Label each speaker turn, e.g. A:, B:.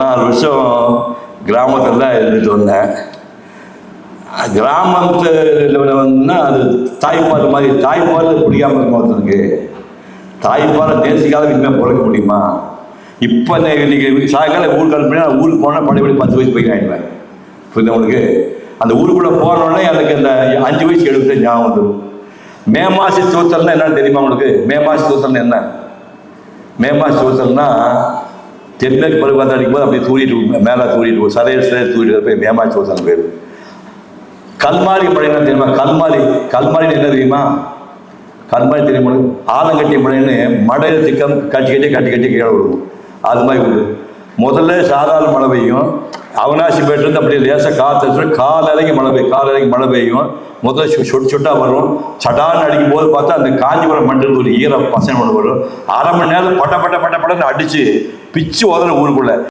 A: நாலு வருஷம் கிராமத்தில் தான் இருந்துட்டு வந்தேன். கிராமத்தில் வந்துன்னா அது தாய்ப்பால் மாதிரி தாய்ப்பால் பிடிக்காம இருக்கும் ஒருத்தனுக்கு. தாய்ப்பாலை நேசிக்காத இனிமேல் பிறக்க முடியுமா? இப்போ இன்னைக்கு சாயங்காலம் ஊருக்கு அனுப்பினா நான் ஊருக்கு போனால் பழையபடி பத்து வயசு போய் ஆயிடுவேன். புரியுது உங்களுக்கு? அந்த ஊருக்குள்ளே போனோடனே எனக்கு அந்த அஞ்சு வயசு எழுபத்தஞ்சு ஞாபகம் வந்துடும். மே மாசி தூத்தல்னா என்னன்னு தெரியுமா உங்களுக்கு? மே மாசி தூத்தல்னா என்ன? மே மாசி தூத்தல்னா தென்மேற்கு அடிக்கும் அடிக்கும்போது அப்படியே தூரிட்டு மேலே தூரிட்டு போகும் சரையில் தூரிட்டு போய் மேமாச்சி ஓசன் பேர் கல்மாரி மழைன்னா தெரியுமா? கல்மாரி கல்மாரின்னு என்ன தெரியுமா? கல்மாரி தெரியும் ஆலங்கட்டி மழைன்னு மடையில் திக்கம் கட்டி கட்டி கட்டி கட்டி கீழே விடுவோம் அது மாதிரி உண்டு முதல்ல சாதாரண மழை பெய்யும். அவனாசி பேட்டிலேருந்து அப்படியே லேசாக காற்று அடிச்சு காலைக்கு மழை பெய்யும் காலைக்கு மழை பெய்யும். முதல்ல சு- சொட்டு சொட்டா வரும். சட்டான்னு அடிக்கும் போது பார்த்தா அந்த காஞ்சிபுரம் மண்டலத்தில் ஒரு ஈர பசங்க ஒன்று வரும். அரை மணி நேரம் பட்ட பட்ட பட்ட பட்டன்னு அடிச்சு பிச்சு உதற ஊருக்குள்ள.